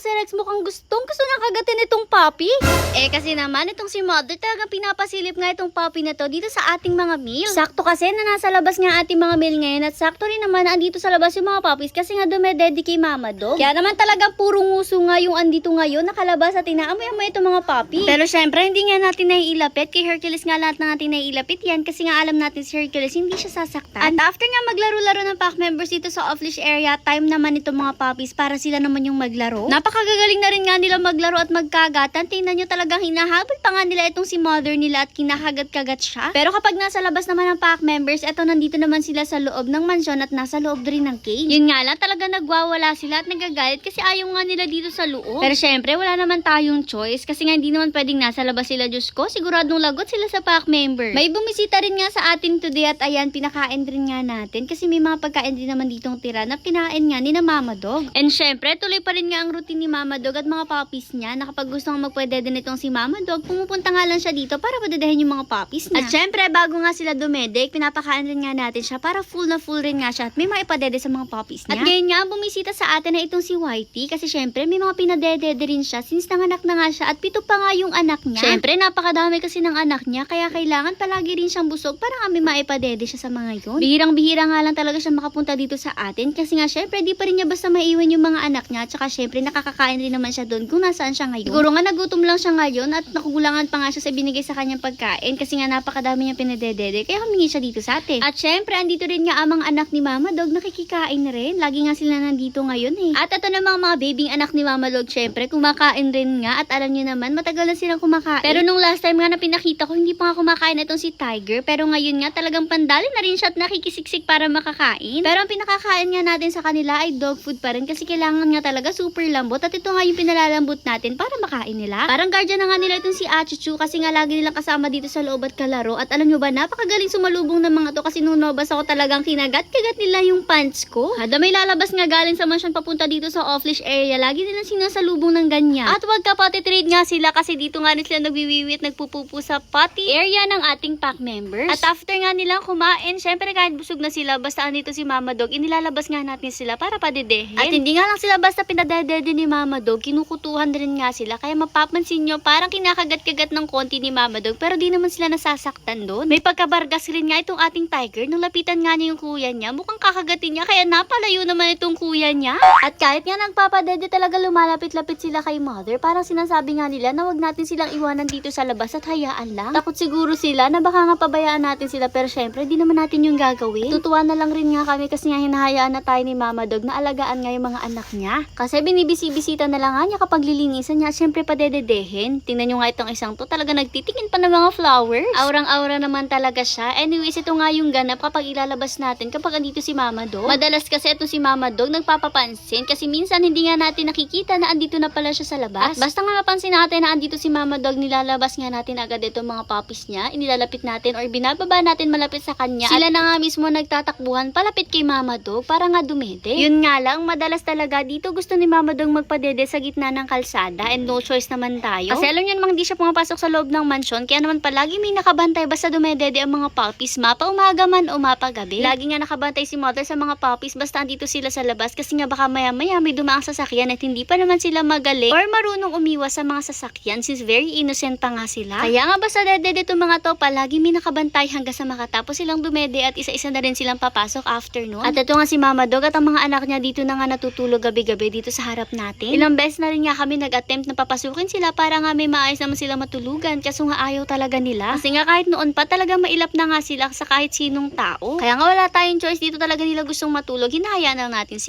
si Rex mukhang gustong gusto nang kagatin itong puppy. Eh kasi naman itong si Mother talagang pinapasilip nga itong puppy na to dito sa ating mga meal. Sakto kasi na nasa labas nga ating mga meal ngayon at sakto rin naman na andito sa labas yung mga puppies kasi nga dumedede kay Mama Dog. Kaya naman talagang puro nguso nga yung andito ngayon nakalabas at inaamoy-amoy itong mga puppy. Pero syempre hindi nga natin naiilapit kay Hercules nga lahat na natin naiilapit yan kasi nga alam natin si Hercules hindi siya sasaktan. At after nga maglaro-laro ng pack members dito sa off-leash area, time naman itong mga puppies para sila naman yung maglaro. Napakagagaling na rin nga nila maglaro at magkagatan. Tingnan nyo talagang hinahabol pa nga nila itong si mother nila at kinakagat-kagat siya. Pero kapag nasa labas naman ng pack members, eto nandito naman sila sa loob ng mansyon at nasa loob rin ng cage. Yun nga lang, talaga nagwawala sila at nagagalit kasi ayaw nga nila dito sa loob. Pero syempre, wala naman tayong choice kasi nga hindi naman pwedeng nasa labas sila, Diyos ko. Siguradong lagot sila sa pack member. May bumisita rin nga sa atin today at ayan, pinakain rin nga natin kasi may mga pagkain din naman ditong tira na kinain nga ni na Mama Dog. And syempre, tuloy pa rin nga ang routine ni Mama Dog at mga puppies niya na kapag gusto nga magpwede din itong si Mama Dog, pumupunta nga lang siya dito para padedehin yung mga puppies niya. At syempre, bago nga sila dumedek, pinapakain rin nga natin siya para full na full rin nga siya at may mga ipadede sa mga puppies niya. At ngayon nga, bumisita sa atin na itong si Whitey kasi syempre, may mga pinadedede rin siya since nanganak na nga siya at pito pa nga yung anak niya. Syempre, napakadami kasi ng anak niya kaya kailangan palagi rin siyang busog para nga may maipadede siya sa mga yun. Bihirang-bihira nga lang talaga siya makapunta dito sa atin kasi nga syempre, di pa rin niya basta maiwan yung mga anak niya at saka syempre, nakakakain rin naman siya doon kung nasaan siya ngayon. Siguro nga nagutom lang siya ngayon at nakukulangan pa nga siya sa binigay sa kanyang pagkain kasi nga napakadami niyang pinadedede kaya humingi siya dito sa atin. At syempre, andito rin nga ang mga anak ni Mama Dog nakikikain na rin. Lagi nga sila nandito ngayon eh. At ito namang mga babying anak ni Mama Dog, syempre, kumakain rin nga at alam niyo naman, matagal na silang kumakain. Pero nung last time nga na pinakita ko, hindi pa nga kumakain itong si Tiger. Pero ngayon nga, talagang pandali na rin siya at nakikisiksik para makakain. Pero ang pinakakain nga natin sa kanila ay dog food pa rin kasi kailangan nga talaga super lambot at ito nga yung pinalalambot natin para makain nila. Parang guardian na nga nila itong si Achuchu kasi nga lagi nilang kasama dito sa loob at kalaro at alam nyo ba, napakagaling sumalubong ng mga to kasi nung nobas ako talagang kinagat-kagat nila yung pants ko. Hada may lalabas nga galing sa mansyon papunta dito sa off-leash area, lagi nilang sinasalubong ng ganyan. At wag ka pati trade nga sila kasi dito nga rin sila nagwiwiwit, nagpupupu sa potty area ng ating pack members. At after nga nilang kumain, syempre kahit busog na sila, basta andito si Mama Dog, inilalabas nga natin sila para padedehin. At hindi nga lang sila basta pinadedede ni Mama Dog, kinukutuhan rin nga sila. Kaya mapapansin nyo, parang kinakagat-kagat ng konti ni Mama Dog, pero di naman sila nasasaktan doon. May pagkabargas rin nga itong ating tiger, nung lapitan nga niya yung kuya niya, mukhang kakagatin niya, kaya napalayo naman itong kuya niya. At kahit nga nagpapadede talaga lumalapit-lapit sila kay mother, parang sinasabi nga nila na wag natin silang iwanan dito sa labas at hayaan lang. Takot siguro sila na baka nga pabayaan natin sila, pero syempre, di naman natin yung gagawin. Tutuwa na lang rin nga kami kasi nga hinahayaan na tayo ni Mama Dog na alagaan nga yung mga anak niya. Kasi binibisi-bisita na lang niya kapag lilinisan niya, syempre padededehin. Tingnan nyo nga itong isang to, talaga nagtitingin pa ng mga flowers. Aurang-aura naman talaga siya. Anyways, ito nga yung ganap kapag ilalabas natin kapag andito si Mama Dog. Madalas kasi ito si Mama Dog nagpapapansin kasi minsan hindi nga natin nakikita na andito na pala siya sa labas. Basta nga mapansin natin na andito si Mama Dog, nilalabas nga natin agad itong mga puppies niya, inilalapit natin or binababa natin malapit sa kanya. Sila na nga mismo nagtatakbuhan palapit kay Mama Dog para nga dumede. Yun nga lang, madalas talaga dito gusto ni Mama Dog magpadede sa gitna ng kalsada and no choice naman tayo. Kasi alam niyo namang hindi siya pumapasok sa loob ng mansyon kaya naman palagi may nakabantay basta dumedede ang mga puppies mapa umaga man o mapa gabi. Lagi nga nakabantay si mother sa mga puppies basta andito sila sa labas kasi nga baka maya maya may dumaang sasakyan at hindi pa naman sila magaling or marunong umiwas sa mga sasakyan since very innocent pa nga sila. Kaya nga basta dedede itong mga to palagi may nakabantay hanggang sa makatapos silang dumede at isa-isa na rin silang papasok afternoon. At ito nga si Mama Dog at ang mga anak niya dito na nga natutulog gabi-gabi dito sa harap natin. Ilang beses na rin nga kami nag-attempt na papasukin sila para nga may maayos naman sila matulugan kaso nga ayaw talaga nila. Kasi nga kahit noon pa talaga mailap na nga sila sa kahit sinong tao. Kaya nga wala tayong choice dito talaga nila gustong matulog, hinahayaan lang natin sila.